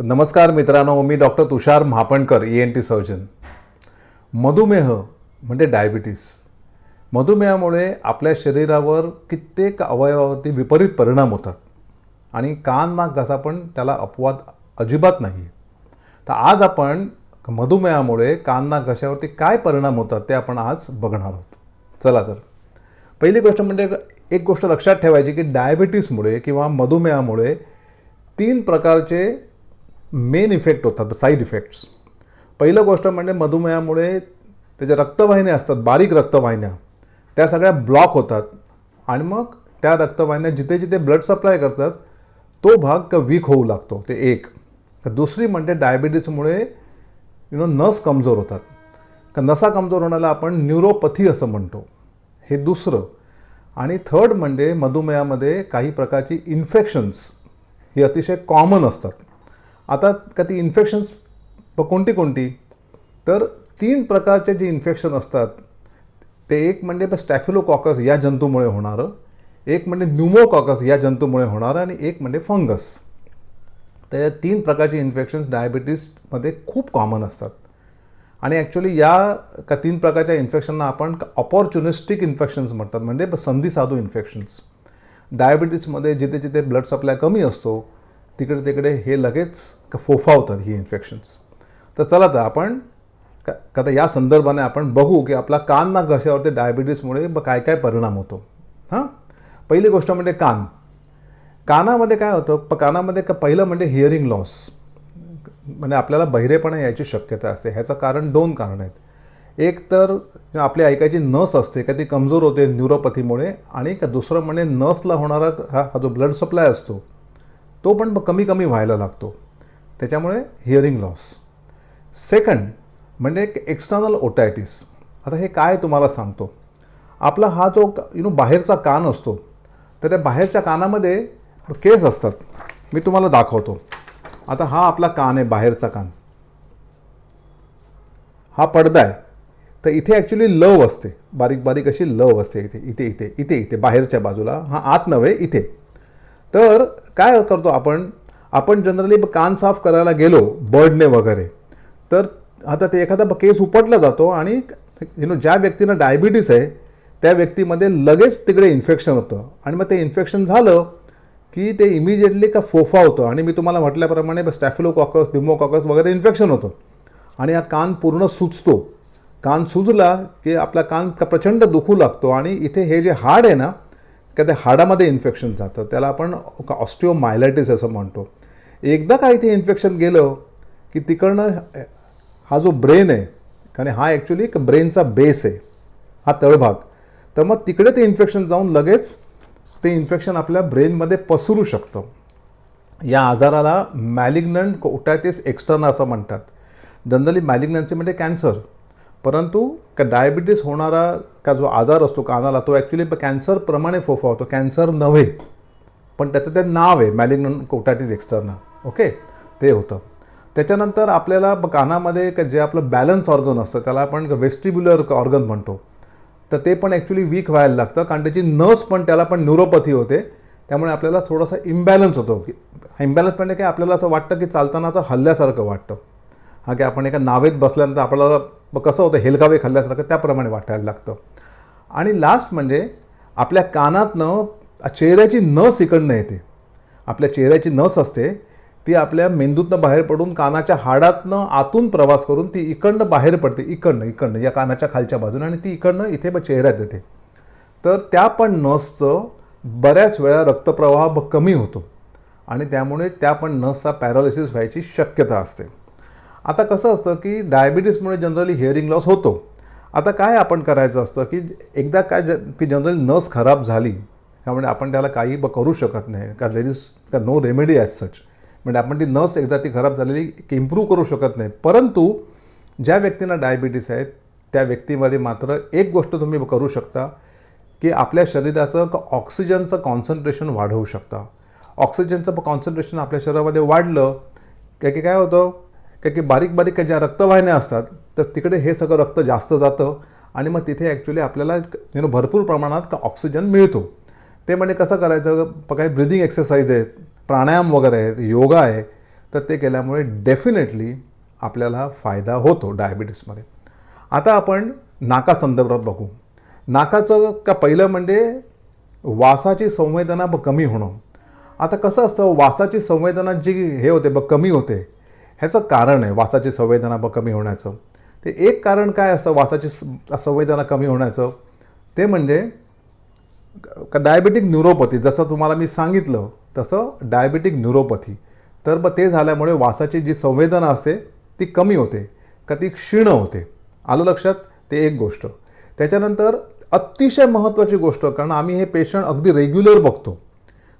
नमस्कार मित्रांनो मी doctor Tushar Mahapankar E N T surgeon मधुमेह म्हणजे डायबिटीस मधुमेहामुळे आपल्या शरीरावर कित्येक अवयवावरती विपरीत परिणाम होतात आणि कान नाक घसा पण त्याला अपवाद अजिबात नाही तर आज आपण मधुमेहामुळे कान नाक घशावरती काय परिणाम होतात ते आपण आज बघणार आहोत. चला तर. पहिली गोष्ट म्हणजे एक गोष्ट लक्षात ठेवायची की डायबिटीसमुळे किंवा मधुमेहामुळे तीन प्रकारचे मेन इफेक्ट होतात साईड इफेक्ट्स पहिलं गोष्ट म्हणजे मधुमेहामुळे त्याच्या रक्तवाहिन्या असतात बारीक रक्तवाहिन्या त्या सगळ्या ब्लॉक होतात. आणि मग त्या रक्तवाहिन्या जिथे जिथे ब्लड सप्लाय करतात तो भाग वीक होऊ लागतो ते एक. तर दुसरी म्हणजे डायबिटीसमुळे यु नो नस कमजोर होतात. का नसा कमजोर होण्याला आपण न्यूरोपथी असं म्हणतो. हे दुसरं. आणि थर्ड म्हणजे मधुमेहामध्ये काही प्रकारची इन्फेक्शन्स ही अतिशय कॉमन असतात. आता का ती इन्फेक्शन्स कोणती कोणती? तर तीन प्रकारचे जे इन्फेक्शन असतात ते एक म्हणजे स्टॅफिलोकॉकस या जंतूमुळे होणारं एक म्हणजे न्यूमोकॉकस या जंतूमुळे होणारं आणि एक म्हणजे फंगस तर या तीन प्रकारचे इन्फेक्शन्स डायबिटीसमध्ये खूप कॉमन असतात. आणि ॲक्च्युली या का तीन प्रकारच्या इन्फेक्शनना आपण ऑपॉर्च्युनिस्टिक इन्फेक्शन्स म्हणतात म्हणजे संधी साधू इन्फेक्शन्स डायबिटीसमध्ये जिथे जिथे ब्लड सप्लाय कमी असतो तिकडे तिकडे हे लगेच फोफावतात ही इन्फेक्शन्स तर चला तर आपण का आता या संदर्भाने आपण बघू की आपला कान ना घशावरती डायबिटीसमुळे काय काय परिणाम होतो. हां? पहिली गोष्ट म्हणजे कान. कानामध्ये काय होतं? प कानामध्ये का पहिलं म्हणजे हिअरिंग लॉस म्हणजे आपल्याला बहिरेपणा यायची शक्यता असते. ह्याचं कारण दोन कारण आहेत. एक तर आपली ऐकायची नस असते का ती कमजोर होते न्यूरोपथीमुळे आणि का दुसरं म्हणजे नसला होणारा हा हा जो ब्लड सप्लाय असतो तो पण कमी कमी व्हायला लागतो. त्याच्यामुळे हिअरिंग लॉस सेकंड म्हणजे एक एक्स्टर्नल ओटायटिस आता हे काय तुम्हाला सांगतो? आपला हा जो यु नो बाहेरचा कान असतो तर त्या बाहेरच्या कानामध्ये केस असतात. मी तुम्हाला दाखवतो. आता हा आपला कान आहे बाहेरचा कान. हा पडदा आहे. तर इथे ॲक्च्युली लव असते. बारीक बारीक अशी लव असते इथे इथे इथे इथे इथे बाहेरच्या बाजूला. हा आत नव्हे इथे. तर काय करतो आपण? आपण जनरली कान साफ करायला गेलो बर्डने वगैरे तर आता ते एखादा केस उपटला जातो आणि यु नो ज्या व्यक्तीनं डायबिटीस आहे त्या व्यक्तीमध्ये लगेच तिकडे इन्फेक्शन होतं. आणि मग ते इन्फेक्शन झालं की ते इमिजिएटली का फोफा होतं. आणि मी तुम्हाला म्हटल्याप्रमाणे स्टॅफिलोकॉकस डिमोकॉकस वगैरे इन्फेक्शन होतं. आणि हा कान पूर्ण सुचतो कान सुजला की आपला कान का प्रचंड दुखू लागतो. आणि इथे हे जे हाड आहे ना का त्या हाडामध्ये इन्फेक्शन जातं त्याला आपण ऑस्टिओमायलायटिस असं म्हणतो. एकदा का इथे इन्फेक्शन गेलं की तिकडनं हा जो ब्रेन आहे कारण हा ॲक्च्युली एक ब्रेनचा बेस आहे हा तळभाग. तर मग तिकडे ते इन्फेक्शन जाऊन लगेच ते इन्फेक्शन आपल्या ब्रेनमध्ये पसरू शकतं. या आजाराला मॅलिग्नंट कोटायटिस एक्स्टर्ना असं म्हणतात. जनरली मॅलिग्नन्सी म्हणजे कॅन्सर परंतु का डायबिटीस होणारा का जो आजार असतो कानाला तो ॲक्च्युली कॅन्सरप्रमाणे फोफा होतो कॅन्सर नव्हे पण त्याचं ते नाव आहे मॅलिग्नन कोटाटीज एक्स्टर्नल ओके ते होतं. त्याच्यानंतर आपल्याला कानामध्ये का जे आपलं बॅलन्स ऑर्गन असतं त्याला आपण वेस्टिब्युलर ऑर्गन म्हणतो तर ते पण ॲक्च्युली वीक व्हायला लागतं. कारण त्याची नस पण त्याला पण न्युरोपॅथी होते. त्यामुळे आपल्याला थोडासा इम्बॅलन्स होतो. की इम्बॅलन्स म्हणजे काय? आपल्याला असं वाटतं की चालतानाचं हल्ल्यासारखं वाटतं. हा की आपण एका नावेत बसल्यानंतर आपल्याला मग कसं होतं हेलगावे खाल्ल्यासारखं त्याप्रमाणे वाटायला लागतं. आणि लास्ट म्हणजे आपल्या कानातनं चेहऱ्याची नस इकडनं येते. आपल्या चेहऱ्याची नस असते ती आपल्या मेंदूतनं बाहेर पडून कानाच्या हाडातनं आतून प्रवास करून ती इकडनं बाहेर पडते इकडनं इकडनं या कानाच्या खालच्या बाजूने आणि ती इकडनं इथे मग चेहऱ्यात येते. तर त्या पण नसचं बऱ्याच वेळा रक्तप्रवाह ब कमी होतो आणि त्यामुळे त्या पण नसचा पॅरालिसिस व्हायची शक्यता असते. आता कसं असतं की डायबिटीसमुळे जनरली हिअरिंग लॉस होतो. आता काय आपण करायचं असतं की एकदा काय ज की जनरली नस खराब झाली त्यामुळे आपण त्याला काही ब करू शकत नाही का देर इज का नो रेमेडी ॲज सच म्हणजे आपण ती नस एकदा ती खराब झालेली इम्प्रूव्ह करू शकत नाही. परंतु ज्या व्यक्तींना डायबिटीस आहेत त्या व्यक्तीमध्ये मात्र एक गोष्ट तुम्ही करू शकता की आपल्या शरीराचं ऑक्सिजनचं कॉन्सन्ट्रेशन वाढवू शकता. ऑक्सिजनचं कॉन्सन्ट्रेशन आपल्या शरीरामध्ये वाढलं काय की काय होतं? काय की बारीक बारीक ज्या रक्तवाहिन्या असतात तर तिकडे हे सगळं रक्त जास्त जातं आणि मग तिथे ॲक्च्युली आपल्याला यु नो भरपूर प्रमाणात ऑक्सिजन मिळतो. ते म्हणजे कसं करायचं? काही ब्रिदिंग एक्सरसाइज आहेत प्राणायाम वगैरे आहेत योगा आहे तर ते केल्यामुळे डेफिनेटली आपल्याला फायदा होतो डायबिटीसमध्ये आता आपण नाकासंदर्भात बघू. नाकाचं का पहिलं म्हणजे वासाची संवेदना ब कमी होणं. आता कसं असतं? वासाची संवेदना जी हे होते ब कमी होते. ह्याचं कारण आहे वासाची संवेदना ब कमी होण्याचं. ते एक कारण काय असतं वासाची संवेदना कमी होण्याचं? ते म्हणजे का डायबेटिक न्यूरोपॅथी जसं तुम्हाला मी सांगितलं तसं डायबेटिक न्युरोपथी. तर मग ते झाल्यामुळे वासाची जी संवेदना असते ती कमी होते का ती क्षीण होते. आलं लक्षात? ते एक गोष्ट. त्याच्यानंतर अतिशय महत्त्वाची गोष्ट कारण आम्ही हे पेशंट अगदी रेग्युलर बघतो.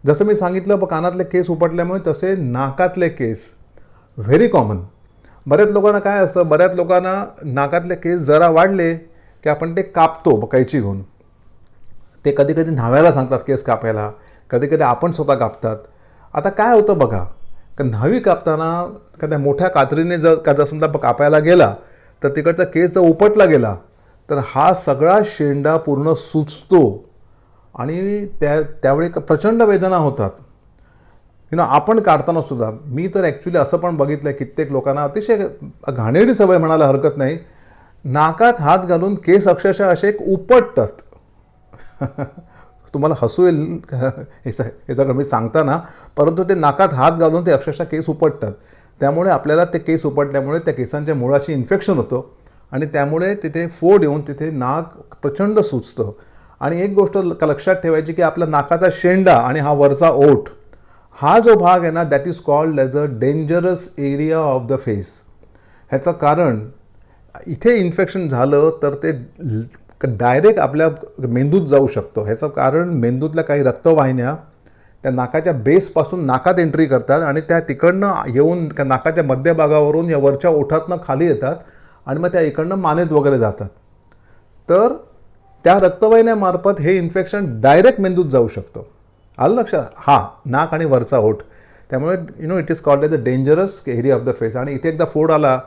जसं मी सांगितलं ब- कानातले केस उपटल्यामुळे तसे नाकातले केस व्हेरी कॉमन बऱ्याच लोकांना काय असतं बऱ्याच लोकांना नाकातले केस जरा वाढले की आपण ते कापतो कैची घेऊन. ते कधी कधी न्हाव्याला सांगतात केस कापायला. कधी कधी आपण स्वतः कापतात. आता काय होतं बघा का न्हावी कापताना एखाद्या मोठ्या कात्रीने जर का जर समजा कापायला गेला तर तिकडचा केस जर उपटला गेला तर हा सगळा शेंडा पूर्ण सुचतो आणि त्या त्यावेळी क- प्रचंड वेदना होतात. यु नो आपण काढताना सुद्धा मी तर ॲक्च्युली असं पण बघितलं आहे कित्येक लोकांना अतिशय घाणेरडी सवय म्हणायला हरकत नाही. नाकात हात घालून केस अक्षरशः असे एक उपटतात. तुम्हाला हसू येईल हे स हे सगळं मी सांगताना परंतु ते नाकात हात घालून ते अक्षरशः केस उपटतात. त्यामुळे आपल्याला ते केस उपटल्यामुळे त्या केसांच्या मुळाची इन्फेक्शन होतं आणि त्यामुळे तिथे फोड येऊन तिथे नाक प्रचंड सुचतं आणि एक गोष्ट ल- लक्षात ठेवायची की आपला नाकाचा शेंडा आणि हा वरचा ओठ हा जो भाग आहे ना that is called as a dangerous area of the face ह्याचं कारण इथे इन्फेक्शन झालं तर ते डायरेक्ट आपल्या मेंदूत जाऊ शकतो. ह्याचं कारण मेंदूतल्या काही रक्तवाहिन्या त्या नाकाच्या बेसपासून नाकात एंट्री करतात आणि त्या तिकडनं येऊन त्या नाकाच्या मध्यभागावरून या वरच्या ओठातनं खाली येतात आणि मग त्या इकडनं मानेत वगैरे जातात. तर त्या रक्तवाहिन्यामार्फत हे इन्फेक्शन डायरेक्ट मेंदूत जाऊ शकतं. आलं लक्षात? हा नाक आणि वरचा ओठ. त्यामुळे you know it is called as a dangerous area of the face आणि इथे एकदा फोड आला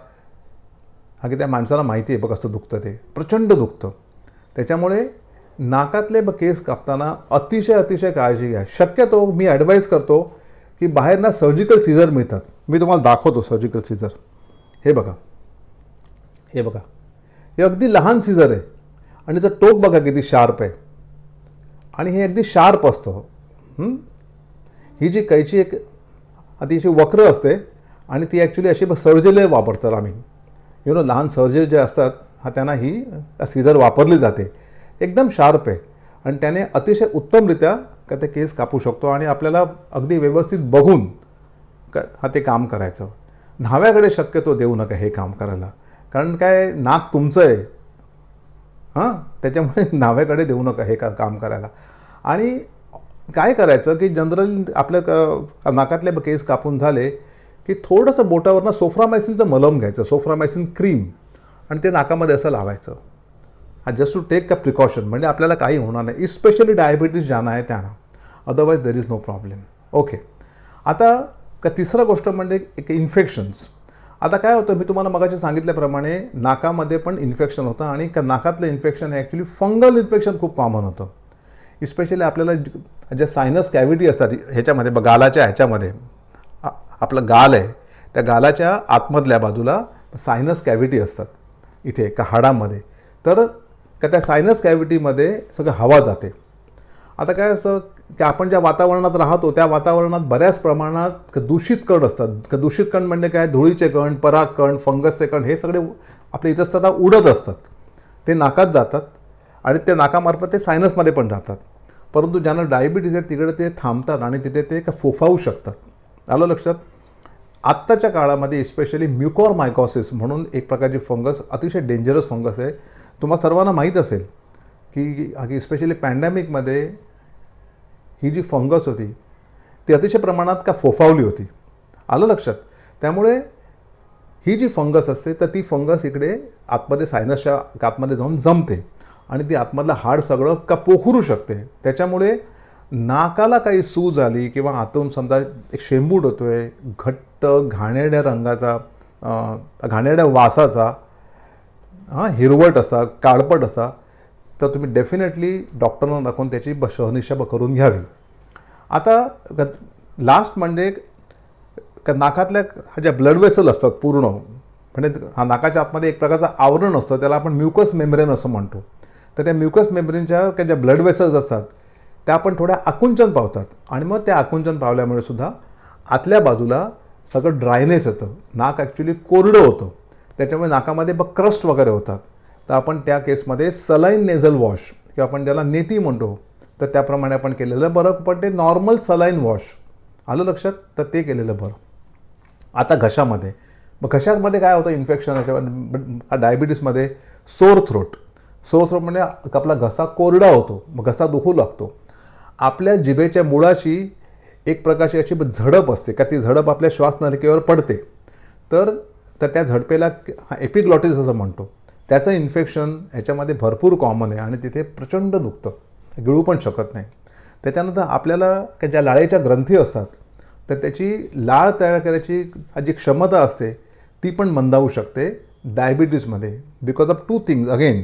हा की त्या माणसाला माहिती आहे बघ कसं दुखतं ते. प्रचंड दुखतं. त्याच्यामुळे नाकातले ब केस कापताना अतिशय अतिशय काळजी घ्या. शक्यतो मी ॲडवाईस करतो की बाहेर ना सर्जिकल सीझर मिळतात. मी तुम्हाला दाखवतो सर्जिकल सीझर हे बघा. हे बघा. हे अगदी लहान सीझर आहे. आणि त्याचं टोक बघा किती शार्प आहे. आणि हे अगदी शार्प असतं. ही? जी कैची एक अतिशय वक्र असते आणि ती ॲक्च्युली अशी सर्जरी वापरतात आम्ही. यु नो लहान सर्जरी जे असतात हा त्यांना ही सीझर वापरली जाते. एकदम शार्प आहे. आणि त्याने अतिशय उत्तमरित्या का ते केस कापू शकतो आणि आपल्याला अगदी व्यवस्थित बघून क हा ते काम करायचं. न्हाव्याकडे शक्यतो देऊ नका हे काम करायला. कारण काय नाक तुमचं आहे. हां? त्याच्यामुळे न्हाव्याकडे देऊ नका हे का काम करायला. आणि काय करायचं की जनरली आपल्या क नाकातले केस कापून झाले की थोडंसं बोटावरनं सोफ्रामायसिनचं मलम घ्यायचं सोफ्रामायसिन क्रीम आणि ते नाकामध्ये असं लावायचं. हा just to take a precaution म्हणजे आपल्याला काही होणार नाही. इस्पेशली डायबिटीज ज्यांना आहे त्यांना. Otherwise there is no problem okay आता का तिसरं गोष्ट म्हणजे एक इन्फेक्शन्स आता काय होतं मी तुम्हाला मगाशी सांगितल्याप्रमाणे नाकामध्ये पण इन्फेक्शन होतं आणि का नाकातलं इन्फेक्शन हे ॲक्च्युली फंगल इन्फेक्शन खूप कॉमन होतं. इस्पेशली आपल्याला ज्या सायनस कॅव्हिटी असतात ह्याच्यामध्ये ब- गालाच्या ह्याच्यामध्ये. आपलं गाल आहे त्या गालाच्या आतमधल्या बाजूला सायनस कॅव्हिटी असतात इथे का हाडामध्ये. तर का त्या सायनस कॅव्हिटीमध्ये सगळं हवा जाते. आता काय असतं की आपण ज्या वातावरणात राहतो त्या वातावरणात बऱ्याच प्रमाणात दूषित कण असतात. क- दूषित कण म्हणजे काय? धुळीचे कण पराग कण फंगसचे कण हे सगळे आपले इथं इतस्तता उडत असतात. ते नाकात जातात आणि ते नाकामार्फत ते सायनसमध्ये पण जातात परंतु ज्यांना डायबिटीज आहे तिकडे ते थांबतात आणि तिथे ते का फोफावू शकतात. आलं लक्षात? आत्ताच्या काळामध्ये स्पेशली म्युकॉर मायकॉसिस म्हणून एक प्रकारची फंगस अतिशय डेंजरस फंगस आहे. तुम्हाला सर्वांना माहीत असेल की स्पेशली पॅन्डेमिकमध्ये ही जी फंगस होती ती अतिशय प्रमाणात का फोफावली होती? आलं लक्षात? त्यामुळे ही जी फंगस असते तर ती फंगस इकडे आतमध्ये सायनसच्या आतमध्ये जाऊन जमते. आणि ती आतमधलं हाड सगळं का पोखरू शकते. त्याच्यामुळे नाकाला काही सूज आली किंवा आतून समजा एक शेंबूट होतो आहे घट्ट घाणेरड्या रंगाचा घाणेरड्या वासाचा हां हिरवट असा काळपट असा तर तुम्ही डेफिनेटली डॉक्टरना दाखवून त्याची ब शहनिशा ब करून घ्यावी. आता लास्ट म्हणजे का नाकातल्या ह्या ज्या ब्लड वेसल असतात पूर्ण म्हणजे हा नाकाच्या आतमध्ये एक प्रकारचं आवरण असतं त्याला आपण म्युकस मेम्ब्रेन असं म्हणतो. तर त्या म्युकस मेम्ब्रेनच्या त्या ज्या ब्लड वेसल्स असतात त्या पण थोड्या आकुंचन पावतात. आणि मग त्या आकुंचन पावल्यामुळे सुद्धा आतल्या बाजूला सगळं ड्रायनेस येतं. नाक ॲक्च्युली कोरडं होतं. त्याच्यामुळे नाकामध्ये बघ क्रस्ट वगैरे होतात. तर आपण त्या केसमध्ये सलाईन नेझल वॉश किंवा आपण ज्याला नेती म्हणतो तर त्याप्रमाणे आपण केलेलं बरं पण ते नॉर्मल सलाईन वॉश आलं लक्षात? तर ते केलेलं बरं. आता घशामध्ये. मग घशामध्ये काय होतं? इन्फेक्शन किंवा डायबिटीसमध्ये सोर थ्रोट सोर थ्रोट म्हणजे आपला घसा कोरडा होतो मग घसा दुखू लागतो. आपल्या जिभेच्या मुळाशी एक प्रकारची अशी झडप असते का ती झडप आपल्या श्वासनलिकेवर पडते. तर तर त्या झडपेला एपिग्लॉटिस असं म्हणतो. त्याचं इन्फेक्शन ह्याच्यामध्ये भरपूर कॉमन आहे आणि तिथे प्रचंड दुखतं. गिळू पण शकत नाही. त्याच्यानंतर आपल्याला का ज्या लाळेच्या ग्रंथी असतात तर त्याची लाळ तयार करायची जी क्षमता असते ती पण मंदावू शकते डायबिटीजमध्ये because of two things again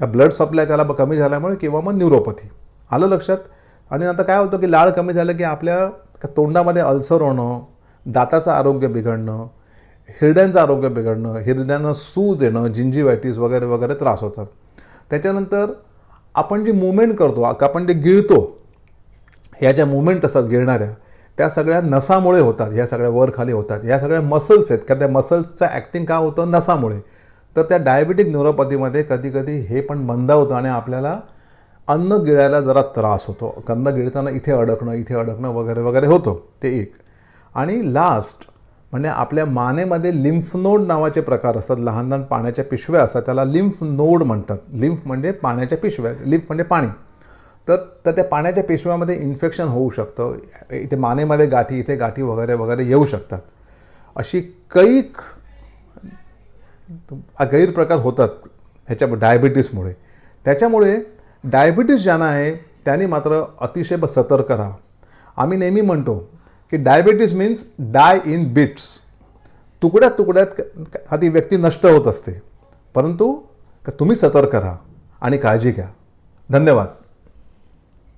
त्या ब्लड सप्लाय त्याला ब- कमी झाल्यामुळे किंवा मग न्यूरोपॅथी आलं लक्षात? आणि आता काय होतं की लाळ कमी झालं की आपल्या तोंडामध्ये अल्सर होणं दाताचं आरोग्य बिघडणं हिरड्यांचं आरोग्य बिघडणं हिरड्यांना सूज येणं जिंजीवायटीस वगैरे वगैरे त्रास होतात. त्याच्यानंतर आपण जी मुवमेंट करतो का आपण जे गिळतो ह्या ज्या मुवमेंट असतात गिळणाऱ्या त्या सगळ्या नसामुळे होतात ह्या सगळ्या वर खाली होतात. ह्या सगळ्या मसल्स आहेत का त्या मसल्सचं ॲक्टिंग का होतं? नसामुळे. तर त्या डायबिटिक न्यूरोपॅथीमध्ये कधीकधी हे पण मंदावतं आणि आपल्याला अन्न गिळायला जरा त्रास होतो. अन्न गिळताना इथे अडकणं इथे अडकणं वगैरे वगैरे होतं. ते एक. आणि लास्ट म्हणजे आपल्या मानेमध्ये लिम्फ नोड नावाचे प्रकार असतात. लहान लहान पाण्याच्या पिशव्या असतात. त्याला लिम्फ नोड म्हणतात. लिम्फ म्हणजे पाण्याच्या पिशव्या. लिम्फ म्हणजे पाणी. तर तर त्या पाण्याच्या पिशव्यामध्ये इन्फेक्शन होऊ शकतं. इथे मानेमध्ये गाठी इथे गाठी वगैरे वगैरे येऊ शकतात. अशी कैक गैरप्रकार होतात ह्याच्या डायबिटीसमुळे त्याच्यामुळे डायबिटीस ज्यांना आहे त्याने मात्र अतिशय ब- सतर्क राहा. आम्ही नेहमी म्हणतो की diabetes means die in bits तुकड्यात तुकड्यात क- ती व्यक्ती नष्ट होत असते. परंतु तुम्ही सतर्क राहा आणि काळजी घ्या. धन्यवाद.